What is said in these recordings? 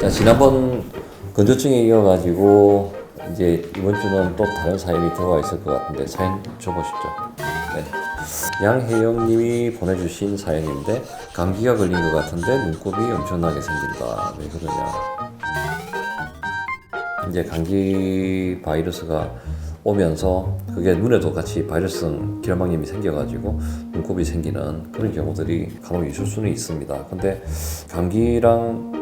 자 지난번 건조증에 이어가지고 이제 이번 주는 또 다른 사연이 들어와 있을 것 같은데 사연 줘보시죠. 네. 양혜영님이 보내주신 사연인데 감기가 걸린 것 같은데 눈곱이 엄청나게 생긴다. 왜 그러냐? 이제 감기 바이러스가 오면서 그게 눈에도 같이 바이러스성 결막염이 생겨가지고 눈곱이 생기는 그런 경우들이 간혹 있을 수는 있습니다. 근데 감기랑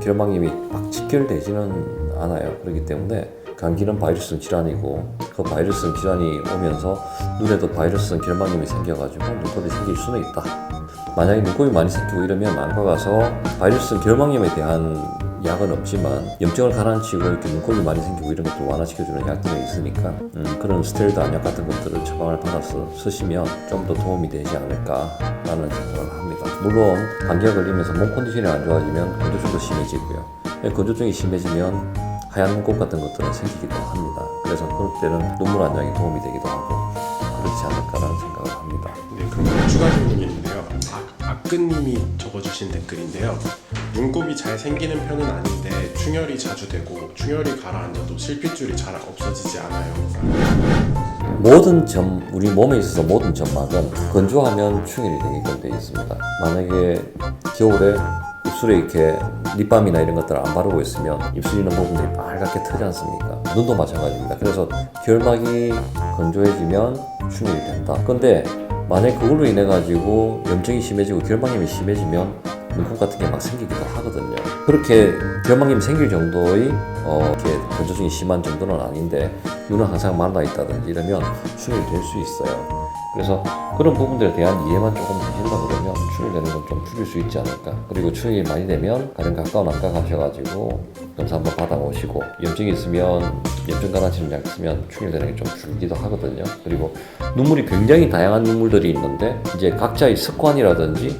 결막염이 막 직결되지는 않아요. 그렇기 때문에 감기는 바이러스성 질환이고 그 바이러스성 질환이 오면서 눈에도 바이러스성 결막염이 생겨가지고 눈곱이 생길 수는 있다. 만약에 눈곱이 많이 생기고 이러면 안과 가서 바이러스성 결막염에 대한 약은 없지만 염증을 가라앉히고 이렇게 눈곱이 많이 생기고 이런 것도 완화시켜주는 약들이 있으니까 음, 그런 스테로이드 안약 같은 것들을 처방을 받아서 쓰시면 좀 더 도움이 되지 않을까라는 생각을 합니다. 물론 감기가 걸리면서 몸 컨디션이 안 좋아지면 건조증도 심해지고요. 예, 건조증이 심해지면 하얀 눈곱 같은 것들은 생기기도 합니다. 그래서 그럴 때는 눈물 안약이 도움이 되기도 하고 그렇지 않을까라는 생각을 합니다. 네, 그럼 추가 질문이 있는데요. 아, 아끈님이 적어주신 댓글인데요. 눈곱이 잘 생기는 편은 아닌데 충혈이 자주 되고 충혈이 가라앉아도 실핏줄이 잘 없어지지 않아요. 모든 점, 우리 몸에 있어서 모든 점막은 건조하면 충혈이 되게끔 되어 있습니다. 만약에 겨울에 입술에 이렇게 립밤이나 이런 것들을 안 바르고 있으면 입술 있는 부분들이 빨갛게 트지 않습니까? 눈도 마찬가지입니다. 그래서 결막이 건조해지면 충혈이 된다. 근데 만약 그걸로 인해 가지고 염증이 심해지고 결막염이 심해지면 눈곱 같은 게 막 생기기도 하거든요. 그렇게 결막염이 생길 정도의 어, 이렇게 건조증이 심한 정도는 아닌데 눈은 항상 말라 있다든지 이러면 충혈이 될 수 있어요. 그래서 그런 부분들에 대한 이해만 조금 되신다 그러면 충혈되는 건 좀 줄일 수 있지 않을까. 그리고 충혈이 많이 되면 가령 가까운 안과 가셔가지고 검사 한번 받아오시고 염증이 있으면 염증 가라앉히는 약 쓰면 충혈되는 게 좀 줄기도 하거든요. 그리고 눈물이 굉장히 다양한 눈물들이 있는데 이제 각자의 습관이라든지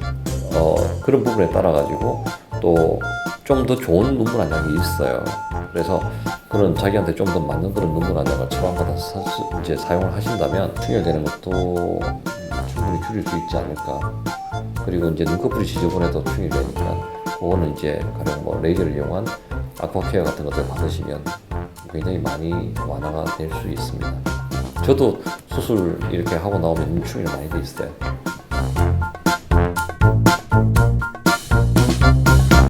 어, 그런 부분에 따라 가지고 또 좀 더 좋은 눈물 안약이 있어요. 그래서 그런 자기한테 좀 더 맞는 그런 눈물 안약을 처방받아서 사- 이제 사용을 하신다면 충혈되는 것도 충분히 줄일 수 있지 않을까. 그리고 이제 눈꺼풀이 지저분해도 충혈되니까 그거는 이제 가령 뭐 레이저를 이용한 아쿠아케어 같은 것들 받으시면 굉장히 많이 완화가 될 수 있습니다. 저도 수술 이렇게 하고 나오면 눈충이 많이 돼 있어요.